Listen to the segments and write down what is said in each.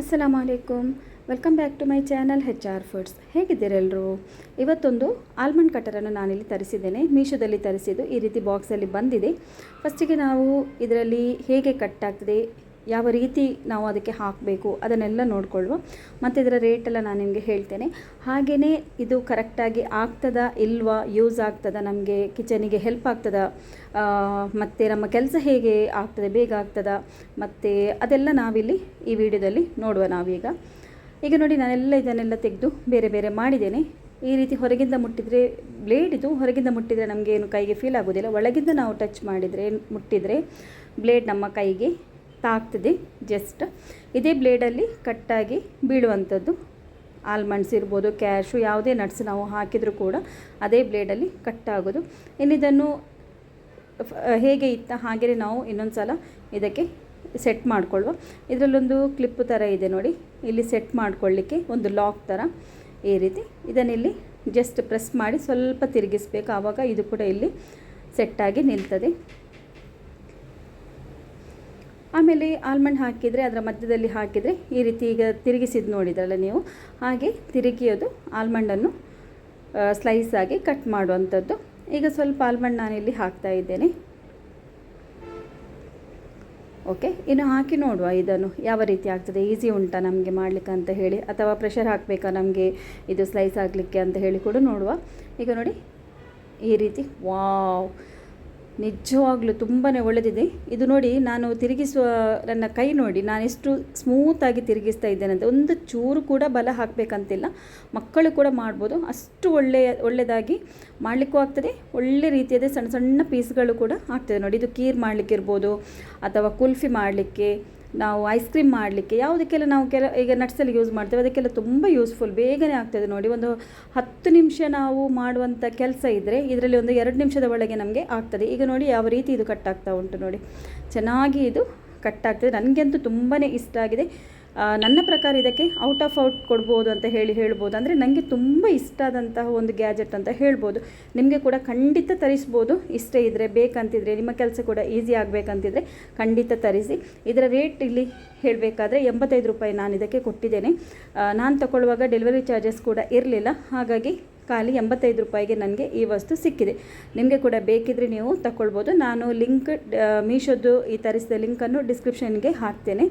ಅಸ್ಸಲಾಮ್ ಅಲೈಕುಮ್ welcome back to my channel H R foods ಹೇಗಿದ್ದೀರೆಲ್ಲರೂ ಇವತ್ತೊಂದು almond ಕಟರನ್ನು ನಾನಿಲ್ಲಿ ತರಿಸಿದ್ದೇನೆ. ಮೀಶೋದಲ್ಲಿ ತರಿಸಿದ್ದು ಈ ರೀತಿ ಬಾಕ್ಸಲ್ಲಿ ಬಂದಿದೆ. ಫಸ್ಟಿಗೆ ನಾವು ಇದರಲ್ಲಿ ಹೇಗೆ ಕಟ್ ಆಗ್ತದೆ ಯಾವ ರೀತಿ ನಾವು ಅದಕ್ಕೆ ಹಾಕಬೇಕು ಅದನ್ನೆಲ್ಲ ನೋಡಿಕೊಳ್ಳುವ. ಮತ್ತು ಇದರ ರೇಟೆಲ್ಲ ನಾನು ನಿಮಗೆ ಹೇಳ್ತೇನೆ. ಹಾಗೆಯೇ ಇದು ಕರೆಕ್ಟಾಗಿ ಆಗ್ತದಾ ಇಲ್ವಾ ಯೂಸ್ ಆಗ್ತದಾ, ನಮಗೆ ಕಿಚನಿಗೆ ಹೆಲ್ಪ್ ಆಗ್ತದ ಮತ್ತು ನಮ್ಮ ಕೆಲಸ ಹೇಗೆ ಆಗ್ತದೆ, ಬೇಗ ಆಗ್ತದಾ, ಮತ್ತು ಅದೆಲ್ಲ ನಾವಿಲ್ಲಿ ಈ ವಿಡಿಯೋದಲ್ಲಿ ನೋಡುವ ನಾವೀಗ. ಈಗ ನೋಡಿ, ನಾನೆಲ್ಲ ಇದನ್ನೆಲ್ಲ ತೆಗೆದು ಬೇರೆ ಬೇರೆ ಮಾಡಿದ್ದೇನೆ. ಈ ರೀತಿ ಹೊರಗಿಂದ ಮುಟ್ಟಿದರೆ ಬ್ಲೇಡ್ ಇದು ಹೊರಗಿಂದ ಮುಟ್ಟಿದರೆ ನಮಗೆ ಏನು ಕೈಗೆ ಫೀಲ್ ಆಗೋದಿಲ್ಲ. ಒಳಗಿಂದ ನಾವು ಟಚ್ ಮಾಡಿದರೆ, ಮುಟ್ಟಿದರೆ ಬ್ಲೇಡ್ ನಮ್ಮ ಕೈಗೆ ತಾಗ್ತದೆ ಜಸ್ಟ್ ಇದೇ ಬ್ಲೇಡಲ್ಲಿ ಕಟ್ಟಾಗಿ ಬೀಳುವಂಥದ್ದು. ಆಲ್ಮಂಡ್ಸ್ ಇರ್ಬೋದು ಕ್ಯಾಶು ಯಾವುದೇ ನಟ್ಸ್ ನಾವು ಹಾಕಿದರೂ ಕೂಡ ಅದೇ ಬ್ಲೇಡಲ್ಲಿ ಕಟ್ಟಾಗೋದು ಇನ್ನಿದನ್ನು ಹೇಗೆ ಇತ್ತ, ಹಾಗೆಯೇ ನಾವು ಇನ್ನೊಂದು ಸಲ ಇದಕ್ಕೆ ಸೆಟ್ ಮಾಡಿಕೊಳ್ಳುವ. ಇದರಲ್ಲೊಂದು ಕ್ಲಿಪ್ ಥರ ಇದೆ ನೋಡಿ. ಇಲ್ಲಿ ಸೆಟ್ ಮಾಡಿಕೊಳ್ಳಿಕ್ಕೆ ಒಂದು ಲಾಕ್ ಥರ ಈ ರೀತಿ ಇದನ್ನಿಲ್ಲಿ ಜಸ್ಟ್ ಪ್ರೆಸ್ ಮಾಡಿ ಸ್ವಲ್ಪ ತಿರುಗಿಸ್ಬೇಕು. ಆವಾಗ ಇದು ಕೂಡ ಇಲ್ಲಿ ಸೆಟ್ಟಾಗಿ ನಿಲ್ತದೆ. ಆಮೇಲೆ ಆಲ್ಮಂಡ್ ಹಾಕಿದರೆ, ಅದರ ಮಧ್ಯದಲ್ಲಿ ಹಾಕಿದರೆ ಈ ರೀತಿ ಈಗ ತಿರುಗಿಸಿದ್ದು ನೋಡಿದ್ರಲ್ಲ ನೀವು, ಹಾಗೆ ತಿರುಗಿಯೋದು ಆಲ್ಮಂಡನ್ನು ಸ್ಲೈಸ್ ಆಗಿ ಕಟ್ ಮಾಡುವಂಥದ್ದು. ಈಗ ಸ್ವಲ್ಪ ಆಲ್ಮಂಡ್ ನಾನಿಲ್ಲಿ ಹಾಕ್ತಾ ಇದ್ದೇನೆ. ಓಕೆ ಇನ್ನು ಹಾಕಿ ನೋಡುವ ಇದನ್ನು, ಯಾವ ರೀತಿ ಆಗ್ತದೆ. ಈಸಿ ಉಂಟಾ ನಮಗೆ ಮಾಡಲಿಕ್ಕೆ ಅಂತ ಹೇಳಿ, ಅಥವಾ ಪ್ರೆಷರ್ ಹಾಕಬೇಕಾ ನಮಗೆ ಇದು ಸ್ಲೈಸ್ ಆಗಲಿಕ್ಕೆ ಅಂತ ಹೇಳಿ ಕೂಡ ನೋಡುವ. ಈಗ ನೋಡಿ, ಈ ರೀತಿ ವಾವ್ ನಿಜವಾಗ್ಲೂ ತುಂಬಾ ಒಳ್ಳೆದಿದೆ. ಇದು ನೋಡಿ ನಾನು ತಿರುಗಿಸುವ, ನನ್ನ ಕೈ ನೋಡಿ ನಾನು ಎಷ್ಟು ಸ್ಮೂತಾಗಿ ತಿರುಗಿಸ್ತಾ ಇದ್ದೇನೆ ಅಂತ. ಒಂದು ಚೂರು ಕೂಡ ಬಲ ಹಾಕಬೇಕಂತಿಲ್ಲ. ಮಕ್ಕಳು ಕೂಡ ಮಾಡ್ಬೋದು. ಅಷ್ಟು ಒಳ್ಳೆಯ ಒಳ್ಳೆಯದಾಗಿ ಮಾಡಲಿಕ್ಕೂ ಆಗ್ತದೆ. ಒಳ್ಳೆ ರೀತಿಯಾದ ಸಣ್ಣ ಸಣ್ಣ ಪೀಸ್ಗಳು ಕೂಡ ಆಗ್ತದೆ ನೋಡಿ. ಇದು ಕೀರ್ ಮಾಡಲಿಕ್ಕಿರ್ಬೋದು ಅಥವಾ ಕುಲ್ಫಿ ಮಾಡಲಿಕ್ಕೆ ನಾವು ಐಸ್ ಕ್ರೀಮ್ ಮಾಡಲಿಕ್ಕೆ ಯಾವುದಕ್ಕೆಲ್ಲ ನಾವು ಕೆಲ, ಈಗ ನಟ್ಸಲ್ಲಿ ಯೂಸ್ ಮಾಡ್ತೇವೆ, ಅದಕ್ಕೆಲ್ಲ ತುಂಬ ಯೂಸ್ಫುಲ್ ಬೇಗನೆ ಆಗ್ತದೆ ನೋಡಿ, ಒಂದು ಹತ್ತು ನಿಮಿಷ ನಾವು ಮಾಡುವಂಥ ಕೆಲಸ ಇದ್ದರೆ ಇದರಲ್ಲಿ ಒಂದು ಎರಡು ನಿಮಿಷದ ಒಳಗೆ ನಮಗೆ ಆಗ್ತದೆ. ಈಗ ನೋಡಿ ಯಾವ ರೀತಿ ಇದು ಕಟ್ ಆಗ್ತಾ ಉಂಟು ನೋಡಿ. ಚೆನ್ನಾಗಿ ಇದು ಕಟ್ ಆಗ್ತದೆ. ನನಗಂತೂ ತುಂಬಾ ಇಷ್ಟ ಆಗಿದೆ. ನನ್ನ ಪ್ರಕಾರ ಇದಕ್ಕೆ ಔಟ್ ಆಫ್ ಔಟ್ ಕೊಡ್ಬೋದು ಅಂತ ಹೇಳಿ ಹೇಳ್ಬೋದು. ಅಂದರೆ ನನಗೆ ತುಂಬ ಇಷ್ಟ ಆದಂತಹ ಒಂದು ಗ್ಯಾಜೆಟ್ ಅಂತ ಹೇಳ್ಬೋದು. ನಿಮಗೆ ಕೂಡ ಖಂಡಿತ ತರಿಸ್ಬೋದು. ಇಷ್ಟ ಇದ್ದರೆ ಬೇಕಂತಿದ್ರೆ, ನಿಮ್ಮ ಕೆಲಸ ಕೂಡ ಈಸಿ ಆಗಬೇಕಂತಿದ್ರೆ ಖಂಡಿತ ತರಿಸಿ. ಇದರ ರೇಟ್ ಇಲ್ಲಿ ಹೇಳಬೇಕಾದ್ರೆ ಎಂಬತ್ತೈದು ರೂಪಾಯಿ ನಾನು ಇದಕ್ಕೆ ಕೊಟ್ಟಿದ್ದೇನೆ. ನಾನು ತಗೊಳ್ಳುವಾಗ ಡೆಲಿವರಿ ಚಾರ್ಜಸ್ ಕೂಡ ಇರಲಿಲ್ಲ. ಹಾಗಾಗಿ ಖಾಲಿ ಎಂಬತ್ತೈದು ರೂಪಾಯಿಗೆ ನನಗೆ ಈ ವಸ್ತು ಸಿಕ್ಕಿದೆ. ನಿಮಗೆ ಕೂಡ ಬೇಕಿದ್ರೆ ನೀವು ತಗೊಳ್ಬೋದು. ನಾನು ಲಿಂಕ್ ಮೀಶೋದು ಈ ತರಿಸಿದ ಲಿಂಕನ್ನು ಡಿಸ್ಕ್ರಿಪ್ಷನ್ಗೆ ಹಾಕ್ತೇನೆ.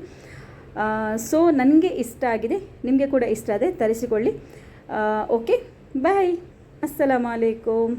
ಸೊ ನನಗೆ ಇಷ್ಟ ಆಗಿದೆ. ನಿಮಗೆ ಕೂಡ ಇಷ್ಟ ಆದರೆ ತರಿಸಿಕೊಳ್ಳಿ. Okay bye ಅಸ್ಸಲಾಮು ಅಲೈಕುಮ್.